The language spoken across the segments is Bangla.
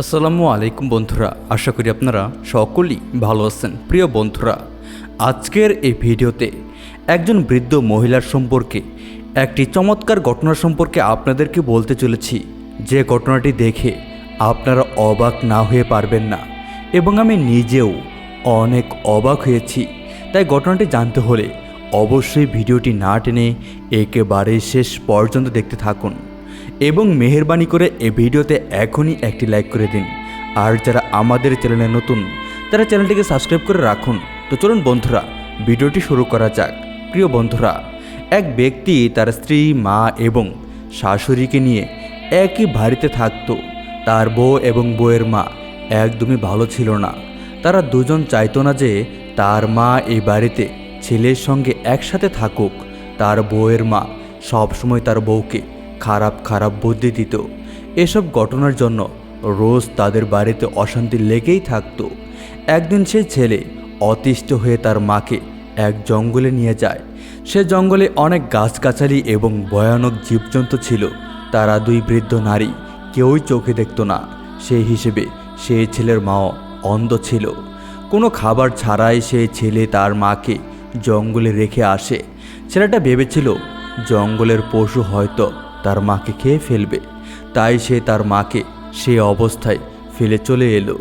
আসসালামু আলাইকুম বন্ধুরা, আশা করি আপনারা সকলেই ভালো আছেন। প্রিয় বন্ধুরা, আজকের এই ভিডিওতে একজন বৃদ্ধ মহিলার সম্পর্কে, একটি চমৎকার ঘটনা সম্পর্কে আপনাদেরকে বলতে চলেছি। যে ঘটনাটি দেখে আপনারা অবাক না হয়ে পারবেন না এবং আমি নিজেও অনেক অবাক হয়েছি। তাই ঘটনাটি জানতে হলে অবশ্যই ভিডিওটি না টেনে একেবারে শেষ পর্যন্ত দেখতে থাকুন। এবং মেহরবানি করে এ ভিডিওতে এখনই একটি লাইক করে দিন। আর যারা আমাদের চ্যানেলে নতুন, তারা চ্যানেলটিকে সাবস্ক্রাইব করে রাখুন। তো চলুন বন্ধুরা, ভিডিওটি শুরু করা যাক। প্রিয় বন্ধুরা, এক ব্যক্তি তার স্ত্রী, মা এবং শাশুড়িকে নিয়ে একই বাড়িতে থাকতো। তার বউ এবং বউয়ের মা একদমই ভালো ছিল না। তারা দুজন চাইতো না যে তার মা এই বাড়িতে ছেলের সঙ্গে একসাথে থাকুক। তার বউয়ের মা সবসময় তার বউকে খারাপ খারাপ বুদ্ধি দিত। এসব ঘটনার জন্য রোজ তাদের বাড়িতে অশান্তি লেগেই থাকতো। একদিন সেই ছেলে অতিষ্ঠ হয়ে তার মাকে এক জঙ্গলে নিয়ে যায়। সে জঙ্গলে অনেক গাছগাছালি এবং ভয়ানক জীবজন্তু ছিল। তারা দুই বৃদ্ধ নারী কেউই চোখে দেখত না। সেই হিসেবে সেই ছেলের মাও অন্ধ ছিল। কোনো খাবার ছাড়াই সেই ছেলে তার মাকে জঙ্গলে রেখে আসে। ছেলেটা ভেবেছিল জঙ্গলের পশু হয়তো তার মাকে খেয়ে ফেলবে। তাই সে তার মাকে সে অবস্থায় ফেলে চলে এলো।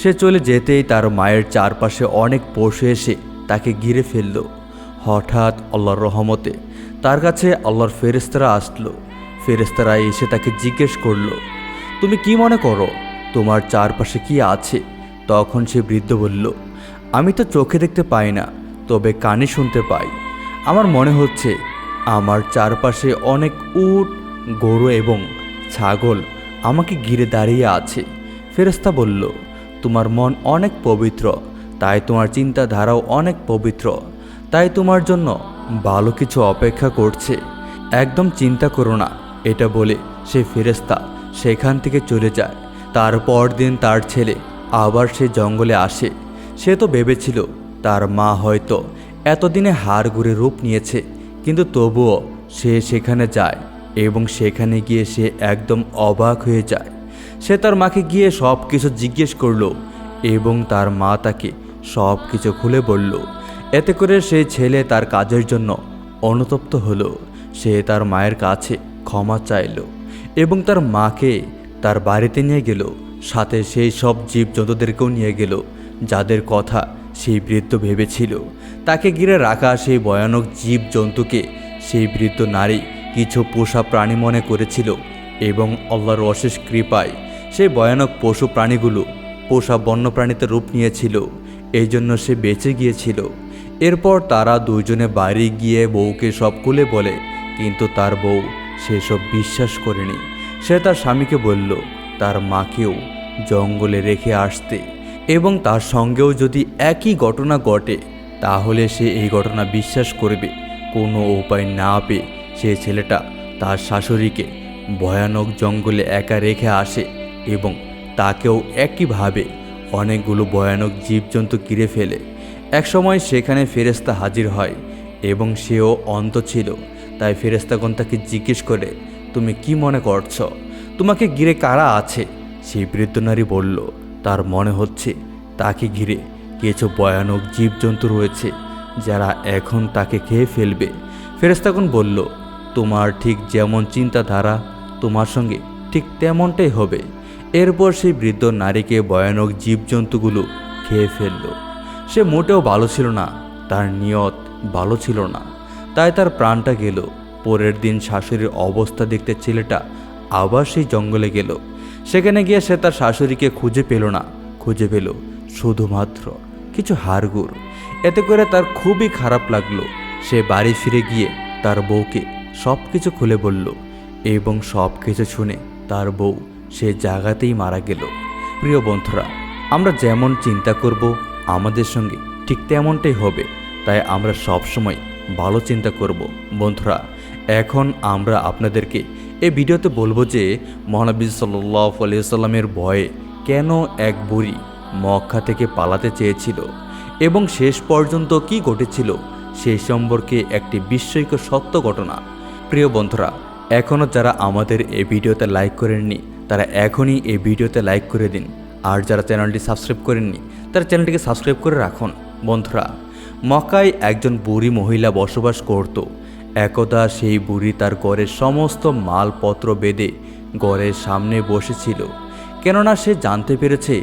সে চলে যেতেই তার মায়ের চারপাশে অনেক পশু এসে তাকে ঘিরে ফেলল। হঠাৎ আল্লাহর রহমতে তার কাছে আল্লাহর ফেরেস্তারা আসলো। ফেরেস্তারা এসে তাকে জিজ্ঞেস করল, তুমি কি মনে করো, তোমার চারপাশে কি আছে? তখন সে বৃদ্ধ বলল, আমি তো চোখে দেখতে পাই না, তবে কানে শুনতে পাই। আমার মনে হচ্ছে আমার চারপাশে অনেক উট গরু এবং ছাগল আমাকে ঘিরে দাঁড়িয়ে আছে। ফেরেস্তা বলল, তোমার মন অনেক পবিত্র, তাই তোমার চিন্তাধারাও অনেক পবিত্র, তাই তোমার জন্য ভালো কিছু অপেক্ষা করছে। একদম চিন্তা করো না। এটা বলে সে ফেরেস্তা সেখান থেকে চলে যায়। তারপর দিন তার ছেলে আবার সে জঙ্গলে আসে। সে তো ভেবেছিল, তার মা হয়তো এতদিনে হাড় ঘুরে রূপ নিয়েছে, কিন্তু তবুও সে সেখানে যায়। এবং সেখানে গিয়ে সে একদম অবাক হয়ে যায়। সে তার মাকে গিয়ে সব কিছু জিজ্ঞেস করল এবং তার মা তাকে সব কিছু খুলে বলল। এতে করে সেই ছেলে তার কাজের জন্য অনুতপ্ত হলো। সে তার মায়ের কাছে ক্ষমা চাইল এবং তার মাকে তার বাড়িতে নিয়ে গেল। সাথে সেই সব জীবজন্তুদেরকেও নিয়ে গেল, যাদের কথা সেই বৃদ্ধ ভেবেছিল। তাকে ঘিরে রাখা সেই ভয়ানক জীবজন্তুকে সেই বৃদ্ধ নারী কিছু পোষা প্রাণী মনে করেছিল এবং আল্লাহর অশেষ কৃপায় সেই ভয়ানক পশু প্রাণীগুলো পোষা বন্যপ্রাণীতে রূপ নিয়েছিল, এই জন্য সে বেঁচে গিয়েছিল। এরপর তারা দুজনে বাড়ি গিয়ে বউকে সব খুলে বলে, কিন্তু তার বউ সেসব বিশ্বাস করেনি। সে তার স্বামীকে বলল, তার মাকেও জঙ্গলে রেখে আসতে এবং তার সঙ্গেও যদি একই ঘটনা ঘটে, তাহলে সে এই ঘটনা বিশ্বাস করবে। কোনো উপায় না পেয়ে সে ছেলেটা তার শাশুড়িকে ভয়ানক জঙ্গলে একা রেখে আসে এবং তাকেও একইভাবে অনেকগুলো ভয়ানক জীবজন্তু কিরে ফেলে। একসময় সেখানে ফেরেস্তা হাজির হয় এবং সেও অন্ত ছিল, তাই ফেরেস্তাগণ তাকে জিজ্ঞেস করে, তুমি কি মনে করছ? তোমাকে ঘিরে কারা আছে? সেই বৃদ্ধ নারী বলল, তার মনে হচ্ছে তাকে ঘিরে কিছু ভয়ানক জীবজন্তু রয়েছে যারা এখন তাকে খেয়ে ফেলবে। ফেরেস্তাগণ বলল তোমার ঠিক যেমন চিন্তাধারা তোমার সঙ্গে ঠিক তেমনটাই হবে। এরপর সেই বৃদ্ধ নারীকে ভয়ানক জীবজন্তুগুলো খেয়ে ফেলল। সে মোটেও ভালো ছিল না, তার নিয়ত ভালো ছিল না। তাই তার প্রাণটা গেল। পরের দিন শাশুড়ির অবস্থা দেখতে ছেলেটা আবার সেই জঙ্গলে গেল। সেখানে গিয়ে সে তার শাশুড়িকে খুঁজে পেল না, খুঁজে পেল শুধুমাত্র কিছু হাড়গুড়। এতে করে তার খুবই খারাপ লাগল। সে বাড়ি ফিরে গিয়ে তার বউকে সব কিছু খুলে বলল এবং সব কিছু শুনে তার বউ সে জায়গাতেই মারা গেল। প্রিয় বন্ধুরা, আমরা যেমন চিন্তা করব, আমাদের সঙ্গে ঠিক তেমনটাই হবে, তাই আমরা সব সময় ভালো চিন্তা করব। বন্ধুরা, এখন আমরা আপনাদেরকে এই ভিডিওতে বলব যে মহানবী সাল্লাহ আলিয়াল্লামের ভয়ে কেন এক বুড়ি মক্কা থেকে পালাতে চেয়েছিল এবং শেষ পর্যন্ত কি ঘটেছিল সেই সম্পর্কে একটি বিস্ময়কর সত্য ঘটনা প্রিয় বন্ধুরা, এখনও যারা আমাদের এই ভিডিওতে লাইক করেননি, তারা এখনই এই ভিডিওতে লাইক করে দিন। আর যারা চ্যানেলটি সাবস্ক্রাইব করেননি, তারা চ্যানেলটিকে সাবস্ক্রাইব করে রাখুন। বন্ধুরা, মক্কায় একজন বুড়ি মহিলা বসবাস করত। একদা সেই বুড়ি তার ঘরের সমস্ত মালপত্র বেঁধে ঘরের সামনে বসেছিল। কেননা সে জানতে পেরেছে,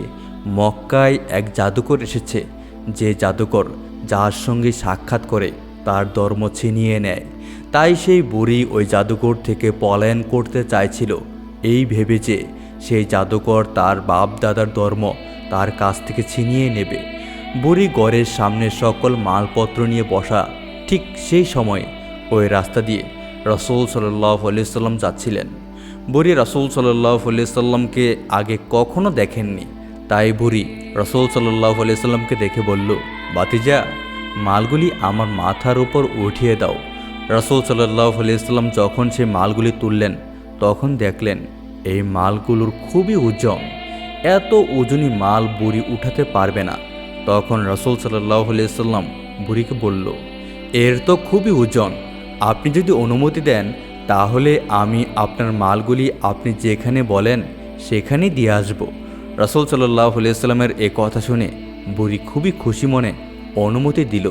মক্কায় এক জাদুকর এসেছে। যে জাদুকর যার সঙ্গে সাক্ষাৎ করে তার ধর্ম ছিনিয়ে নেয়। তাই সেই বুড়ি ওই জাদুকর থেকে পলায়ন করতে চাইছিল। এই ভেবে যে সেই জাদুকর তার বাপ দাদার ধর্ম তার কাছ থেকে ছিনিয়ে নেবে। বুড়ি গড়ের সামনে সকল মালপত্র নিয়ে বসা। ঠিক সেই সময় ওই রাস্তা দিয়ে রসুল সাল্লাহ সাল্লাম যাচ্ছিলেন। বুড়ি রসুল সাল্লাহ সাল্লামকে আগে কখনো দেখেননি। তাই বুড়ি রসুল সাল্লাহ সাল্লামকে দেখে বলল বাতিজা মালগুলি আমার মাথার উপর উঠিয়ে দাও। রসুল সাল্লাহ সাল্লাম যখন সে মালগুলি তুললেন, তখন দেখলেন এই মালগুলোর খুবই ওজন এত ওজনই মাল বুড়ি উঠাতে পারবে না। তখন রসুল সাল্লাহ সাল্লাম বুড়িকে বলল, এর তো খুবই ওজন আপনি যদি অনুমতি দেন, তাহলে আমি আপনার মালগুলি আপনি যেখানে বলেন, সেখানেই দিয়ে আসব। রসুল সাল্লাহ সাল্লামের এ কথা শুনে বুড়ি খুবই খুশি মনে অনুমতি দিল।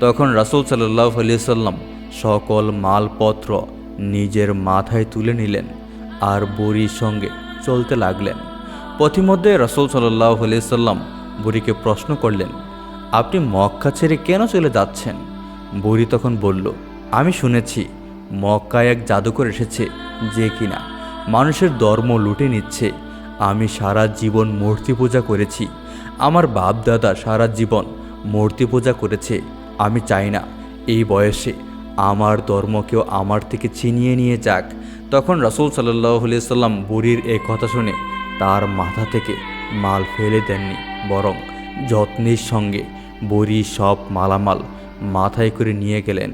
তখন রসুল সাল্লাহ সাল্লাম সকল মালপত্র নিজের মাথায় তুলে নিলেন আর বুড়ির সঙ্গে চলতে লাগলেন। পথিমধ্যে রসুল সাল্লাহ সাল্লাম বুড়িকে প্রশ্ন করলেন, আপনি মক্কা ছেড়ে কেন চলে যাচ্ছেন? বুড়ি তখন বলল, আমি শুনেছি, মক্কায় এক জাদুকর এসেছে যে কিনা মানুষের ধর্ম লুটে নিচ্ছে। আমি সারা জীবন মূর্তি পূজা করেছি। আমার বাপ দাদা সারা জীবন মূর্তি পূজা করেছে। আমি চাই না। এই বয়সে আমার ধর্ম কেউ আমার থেকে ছিনিয়ে নিয়ে যাক। তখন রসুল সাল্লাহ বুড়ির এই কথা শুনে তার মাথা থেকে মাল ফেলে দেননি, বরং যত্নের সঙ্গে বুড়ি সব মালামাল মাথায় করে নিয়ে গেলেন।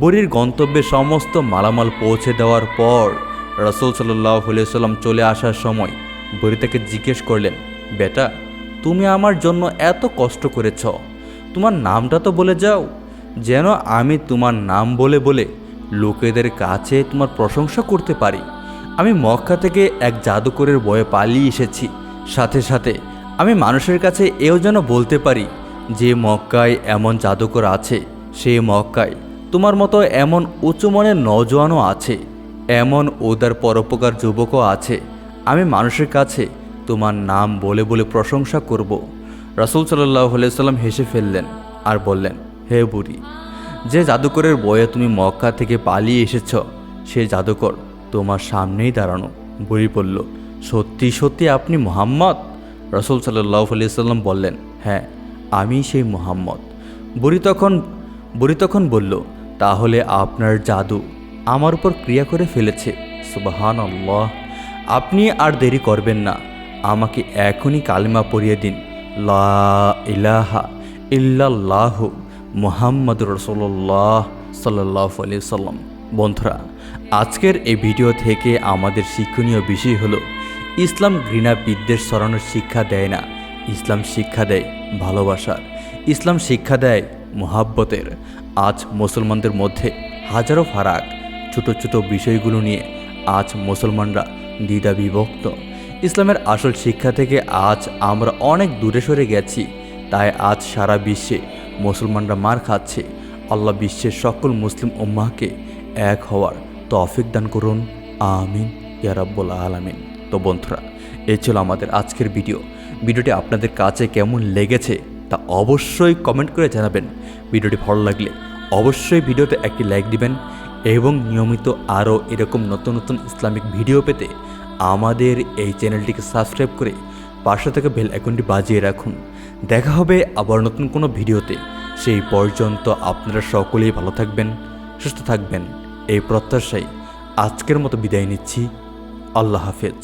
বুড়ির গন্তব্যে সমস্ত মালামাল পৌঁছে দেওয়ার পর রসুল সাল্লাহ চলে আসার সময় বুড়ি তাকে জিজ্ঞেস করলেন, বেটা, তুমি আমার জন্য এত কষ্ট করেছ। তোমার নামটা তো বলে যাও। যেন আমি তোমার নাম বলে বলে লোকেদের কাছে তোমার প্রশংসা করতে পারি। আমি মক্কা থেকে এক জাদুকরের বয়ে পালিয়ে এসেছি। সাথে সাথে আমি মানুষের কাছে এও যেন বলতে পারি যে মক্কায় এমন জাদুকর আছে সেই মক্কায় তোমার মতো এমন উঁচু মনের নজওয়ানও আছে, এমন ওদার পরোপকার যুবকও আছে। আমি মানুষের কাছে তোমার নাম বলে বলে প্রশংসা করব। রাসুল সাল্লাহ হেসে ফেললেন আর বললেন, হে বুড়ি, যে জাদুকরের বয়ে তুমি মক্কা থেকে পালিয়ে এসেছ, সে জাদুকর তোমার সামনেই দাঁড়ানো। বুড়ি বলল, সত্যি সত্যি আপনি মোহাম্মদ? রসুল সাল্লাহ সাল্লাম বললেন হ্যাঁ আমি সেই মোহাম্মদ। বুড়ি তখন বুড়ি তখন বলল, তাহলে আপনার জাদু আমার উপর ক্রিয়া করে ফেলেছে। সুবাহান আপনি আর দেরি করবেন না। আমাকে এখনই কালিমা পরিয়ে দিন। লা ইলাহা ইল্লাল্লাহ মুহাম্মদ রসল্লাহ সাল্লাহ আলি সাল্লাম বন্ধুরা, আজকের এই ভিডিও থেকে আমাদের শিক্ষণীয় বিষয় হলো, ইসলাম ঘৃণা বিদ্বেষ সরানোর শিক্ষা দেয় না। ইসলাম শিক্ষা দেয় ভালোবাসার। ইসলাম শিক্ষা দেয় মোহাব্বতের। আজ মুসলমানদের মধ্যে হাজারো ফারাক, ছোট ছোট বিষয়গুলো নিয়ে আজ মুসলমানরা দ্বিধা বিভক্ত ইসলামের আসল শিক্ষা থেকে আজ আমরা অনেক দূরে সরে গেছি, তাই আজ সারা বিশ্বে মুসলমানরা মার খাচ্ছে। আল্লাহ বিশ্বের সকল মুসলিম উম্মাহকে এক হওয়ার তফিক দান করুন। আমিন ইয়ারাব্বুল আলামিন। তো বন্ধুরা, এ ছিল আমাদের আজকের ভিডিও। ভিডিওটি আপনাদের কাছে কেমন লেগেছে তা অবশ্যই কমেন্ট করে জানাবেন। ভিডিওটি ভালো লাগলে অবশ্যই ভিডিওতে একটি লাইক দিবেন এবং নিয়মিত আরও এরকম নতুন নতুন ইসলামিক ভিডিও পেতে আমাদের এই চ্যানেলটিকে সাবস্ক্রাইব করে পাশে থেকে বেল আইকনটি বাজিয়ে রাখুন। দেখা হবে আবার নতুন কোনো ভিডিওতে। সেই পর্যন্ত আপনারা সকলেই ভালো থাকবেন, সুস্থ থাকবেন। এই প্রত্যাশায় আজকের মতো বিদায় নিচ্ছি। আল্লাহ হাফেজ।